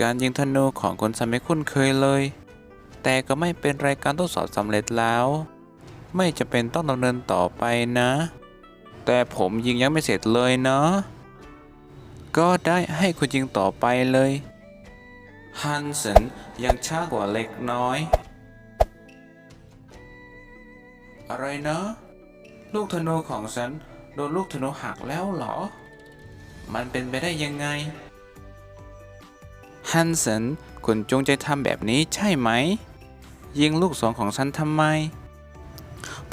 การยิงธนูของคนซันไม่คุ้นเคยเลย แต่ก็ไม่เป็นรายการทดสอบสำเร็จแล้ว ไม่จะเป็นต้องดำเนินต่อไปนะ แต่ผมยิงยังไม่เสร็จเลยเนาะก็ได้ให้คุณยิงต่อไปเลยฮันเซนยังช้ากว่าเล็กน้อย อะไรนะ ลูกธนูของฉันโดนลูกธนูหักแล้วเหรอ มันเป็นไปได้ยังไง ฮันเซนคุณจงใจทำแบบนี้ใช่ไหม ยิงลูกสองของฉันทำไม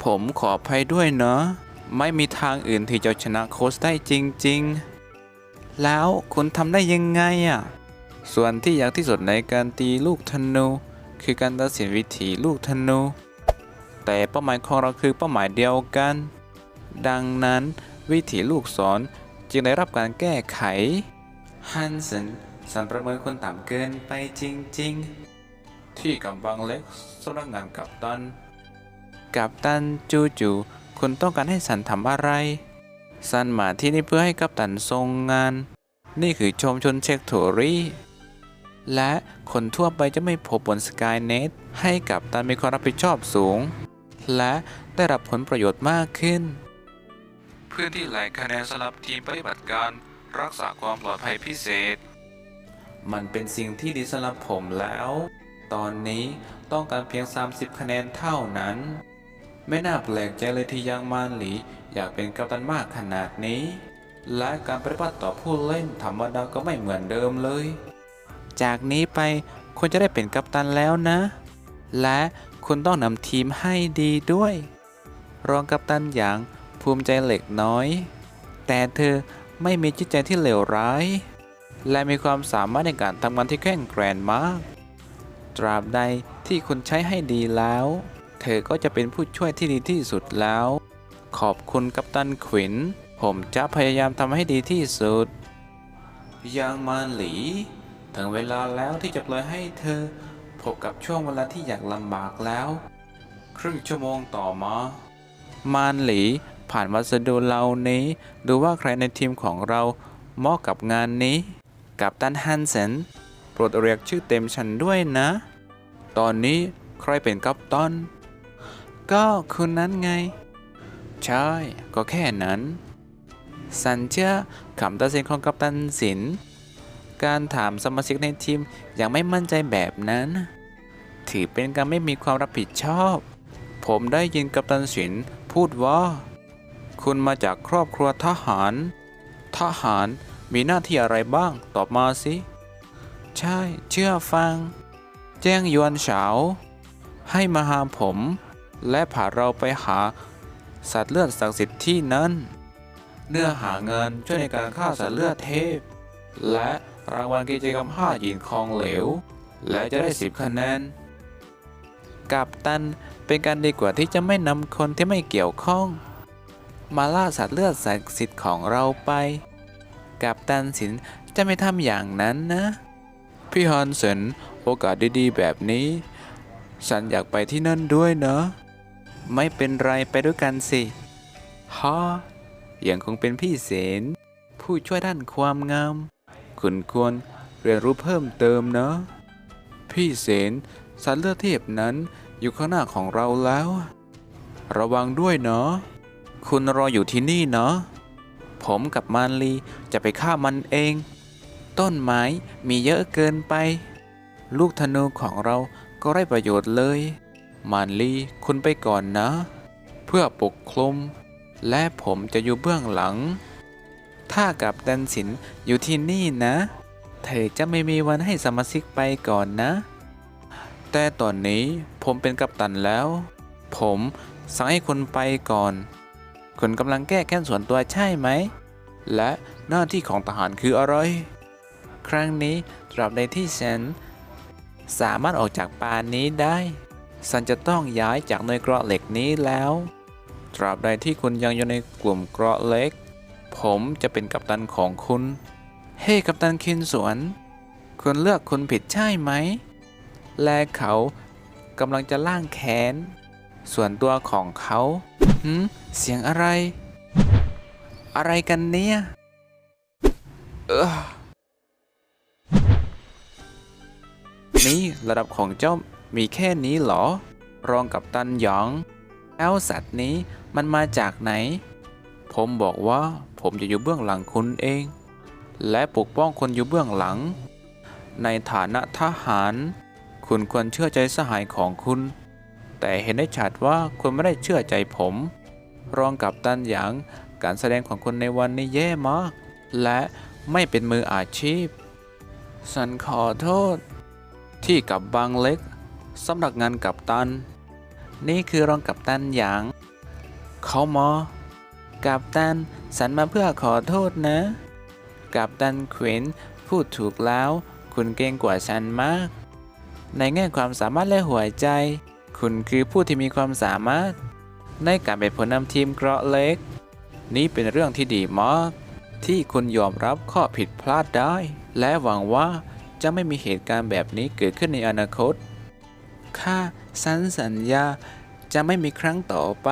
ผมขออภัยด้วยเนาะไม่มีทางอื่นที่จะชนะโค้ชได้จริง ๆ แล้วคุณทำได้ยังไงอะ ส่วนที่ยากที่สุดในการตีลูกธนู คือการตัดสินวิธีลูกธนู แต่เป้าหมายของเราคือเป้าหมายเดียวกัน ดังนั้นวิธีลูกศรจึงได้รับการแก้ไขฮันเซน สันประเมินคนต่ำเกินไปจริง ๆ ที่กำบังเล็กสำนักงานกับตัน กับตันจูจูคุณต้องการให้สันทำอะไรสันมาที่นี่เพื่อให้กัปตันทรงงาน นี่คือชมชนเช็คโทรี่และคนทั่วไปจะไม่พบบนสกายเน็ตให้กับตันมีความรับผิดชอบสูง และได้รับผลประโยชน์มากขึ้น เพื่อที่หลายคะแนนสำหรับทีมปฏิบัติการ รักษาความปลอดภัยพิเศษ มันเป็นสิ่งที่ดีสำหรับผมแล้ว ตอนนี้ต้องการเพียง 30 คะแนนเท่านั้น ไม่น่าแปลกใจเลยที่ยังมานหลีอยากเป็นกัปตันมากขนาดนี้ และการปฏิบัติต่อผู้เล่นธรรมดาก็ไม่เหมือนเดิมเลย จากนี้ไปคุณจะได้เป็นกัปตันแล้วนะ และคุณต้องนำทีมให้ดีด้วย รองกัปตันอย่างภูมิใจเหล็กน้อย แต่เธอไม่มีจิตใจที่เลวร้าย และมีความสามารถในการทำงานที่แข็งแกร่งมาก ตราบใดที่คุณใช้ให้ดีแล้ว เธอก็จะเป็นผู้ช่วยที่ดีที่สุดแล้ว ขอบคุณกัปตันขวิน ผมจะพยายามทำให้ดีที่สุดยังมานหลี ถึงเวลาแล้วที่จะปล่อยให้เธอ พบกับช่วงเวลาที่อยากลำบากแล้ว ครึ่งชั่วโมงต่อมา มานหลีผ่านวัสดุเหล่านี้ ดูว่าใครในทีมของเราเหมาะกับงานนี้ กับตันฮันเซนโปรดเรียกชื่อเต็มฉันด้วยนะ ตอนนี้ใครเป็นกัปตัน ก็คุณนั้นไง ใช่ ก็แค่นั้น สันเชื่อคำตัดสินของกัปตันสิน การถามสมาชิกในทีมยังไม่มั่นใจแบบนั้น ถือเป็นการไม่มีความรับผิดชอบ ผมได้ยินกัปตันสินพูดว่า คุณมาจากครอบครัวทหาร ทหาร มีหน้าที่อะไรบ้าง ตอบมาสิ ใช่ เชื่อฟัง แจ้งยวนเฉา ให้มาหาผม และพาเราไปหา สัตว์เลือดศักดิ์สิทธิ์ที่นั่นเนื้อหาเงินช่วยในการฆ่าสัตว์เลือดเทพ และรางวัลกิจกรรมห้าหยินคองเหลว และจะได้สิบคะแนน กับตันเป็นการดีกว่าที่จะไม่นำคนที่ไม่เกี่ยวข้อง มาล่าสัตว์เลือดศักดิ์สิทธิ์ของเราไป กับตันสินจะไม่ทำอย่างนั้นนะ พี่ฮันเซนโอกาสดีๆแบบนี้ ฉันอยากไปที่นั่นด้วยเนาะไม่เป็นไรไปด้วยกันสิฮะยังคงเป็นพี่เสนผู้ช่วยด้านความงาม คุณควรเรียนรู้เพิ่มเติมเนาะพี่เสนสัตว์เลือดเทพนั้นอยู่ข้างหน้าของเราแล้ว ระวังด้วยเนาะคุณรออยู่ที่นี่เนาะ ผมกับมานลี จะไปฆ่ามันเอง ต้นไม้มีเยอะเกินไป ลูกธนูของเราก็ไร้ประโยชน์เลย มานลีคุณไปก่อนนะ เพื่อปกคลุม และผมจะอยู่เบื้องหลัง ถ้ากับดันสินอยู่ที่นี่นะ เธอจะไม่มีวันให้สมาชิกไปก่อนนะ แต่ตอนนี้ผมเป็นกัปตันแล้ว ผมสั่งให้คุณไปก่อน คุณกำลังแก้แค้นส่วนตัวใช่ไหม และหน้าที่ของทหารคืออะไร ครั้งนี้ตราบใดที่ฉัน สามารถออกจากป่านี้ได้ฉันจะต้องย้ายจากหน่วยเกราะเหล็กนี้แล้ว ตราบใดที่คุณยังอยู่ในกลุ่มเกราะเล็ก ผมจะเป็นกัปตันของคุณ เฮ้กัปตันคินสวน คุณเลือกคุณผิดใช่ไหม และเขากำลังจะล่างแขนส่วนตัวของเขา หืมเสียงอะไร อะไรกันเนี่ยเออนี้ระดับของเจ้ามีแค่นี้เหรอ รองกับตันหยอง แล้วสัตว์นี้มันมาจากไหน ผมบอกว่าผมจะอยู่เบื้องหลังคุณเอง และปกป้องคนอยู่เบื้องหลัง ในฐานะทหาร คุณควรเชื่อใจสหายของคุณ แต่เห็นได้ชัดว่าคุณไม่ได้เชื่อใจผม รองกับตันหยางการแสดงของคุณในวันนี้แย่มาก และไม่เป็นมืออาชีพ ฉันขอโทษ ที่กับบางเล็กสำนักงานกับตัน นี่คือรองกับตันหยาง เขามอกับตันฉันมาเพื่อขอโทษนะ กับตันเขวนพูดถูกแล้ว คุณเก่งกว่าฉันมาก ในแง่ความสามารถและหัวใจ คุณคือผู้ที่มีความสามารถ ในการเป็นผู้นำทีมเกราะเล็ก นี่เป็นเรื่องที่ดีมาก ที่คุณยอมรับข้อผิดพลาดได้ และหวังว่าจะไม่มีเหตุการณ์แบบนี้เกิดขึ้นในอนาคต ข้าสันสัญญาจะไม่มีครั้งต่อไป